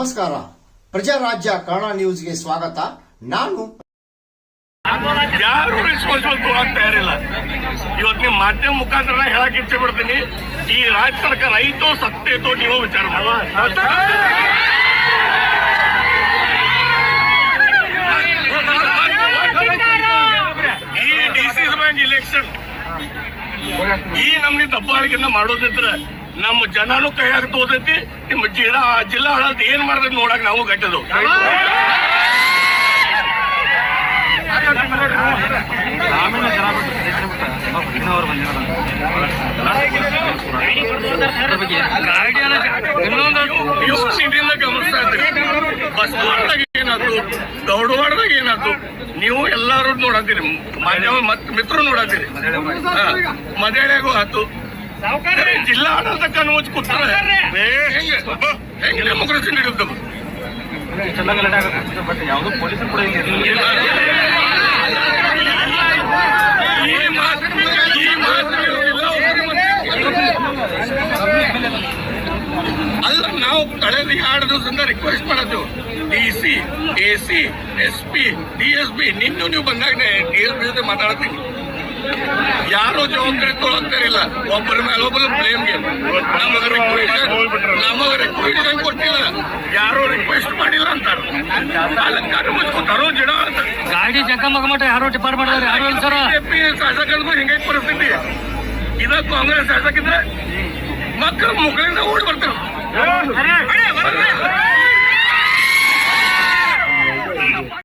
ನಮಸ್ಕಾರ. ಪ್ರಜಾರಾಜ್ಯ ಕನ್ನಡ ನ್ಯೂಸ್ಗೆ ಸ್ವಾಗತ. ನಾನು ಯಾರು ರೆಸ್ಪಾನ್ಸಿಬಲ್ ತಗೊಳಕ್ ತಯಾರಿಲ್ಲ ಇವತ್ತು ನಿಮ್ಮ ಮಾಧ್ಯಮ ಮುಖಾಂತರ ಹೇಳಕ್ ಇಚ್ಛೆ ಪಡ್ತೀನಿ. ಈ ರಾಜ್ಯ ಸರ್ಕಾರ ಐತೋ ಸತ್ತೇತೋ ನೀವು ವಿಚಾರ ಈ ಡಿಸಿಸ್ ಬ್ಯಾಂಕ್ ಇಲೆಕ್ಷನ್ ಈ ನಮ್ಗೆ ದಬ್ಬಾಳಿಕೆಯಿಂದ ಮಾಡೋದಿದ್ರೆ ನಮ್ಮ ಜನನು ಕೈಯಾಗ ತೋದೈತಿ, ನಿಮ್ಮ ಜಿಲ್ಲಾ ಜಿಲ್ಲಾ ಆಡಳಿತ ಏನ್ ಮಾಡ್ತೈತಿ ನೋಡಕ್ ನಾವು ಗಟ್ಟದು ಇನ್ನೊಂದು ಗಮನಿಸ್ತಾ ಏನಾಯ್ತು? ನೀವು ಎಲ್ಲಾರು ನೋಡತ್ತೀರಿ. ಮಾಧ್ಯಮ ಮತ್ ಮಿತ್ರರು ನೋಡತ್ತೀರಿ. ಮದೇಳಿಯಾಗೂ ಆಯ್ತು. ಜಿಲ್ಲಾ ಆಡಳಿತ ಕಣ್ಣು ಕೂತಾರೆ. ಹೆಂಗೆ? ಡೆಮೋಕ್ರಸಿ ನಡೆಯುತ್ತಮ್ಮ ಯಾವುದು ಪೊಲೀಸರು ಕೂಡ. ಅಲ್ಲ ನಾವು ಕಳೆದ ಎರಡು ದಿವಸದಿಂದ ರಿಕ್ವೆಸ್ಟ್ ಮಾಡೋದು. D C A C S P D S P ನಿನ್ನೂ ನೀವು ಬಂದಾಗ ಡಿ ಎಸ್ ಪಿ ಜೊತೆ ಮಾತಾಡ್ತೀನಿ ಯಾರು ಜವಾಬ್ದಾರಿ ಇಲ್ಲ. ಒಬ್ಬರ ಮೇಲೆ ಒಬ್ಬರು ಬ್ಲೇಮ್ ಗೇಮ್ ನಮಗೆ ರಿಕ್ವೆಸ್ಟ್ ನಮಗೆ ರಿಕ್ವೆಸ್ಟ್ ಕೊಟ್ಟಿಲ್ಲ. ಯಾರು ರಿಕ್ವೆಸ್ಟ್ ಮಾಡಿಲ್ಲ ಅಂತಾರೆ. ಮುಚ್ಕೋತಾರೋ ಜಡ ಅಂತ. ಗಾಡಿ ಜಗ್ಗ ಮಠ ಯಾರು ಡಿಪಾರ್ಟ್ಮೆಂಟ್ ಯಾರು ಇಲ್ಲ ಸರ್. ಬಿಜೆಪಿ ಶಾಸಕರಿಗೂ ಹಿಂಗೆ ಪರಿಸ್ಥಿತಿ. ಇದ ಕಾಂಗ್ರೆಸ್ ಶಾಸಕಿದ್ರೆ ಮಕ್ಕಳು ಮುಗಳಿಂದ ಓಡಿ ಬರ್ತಾರೆ.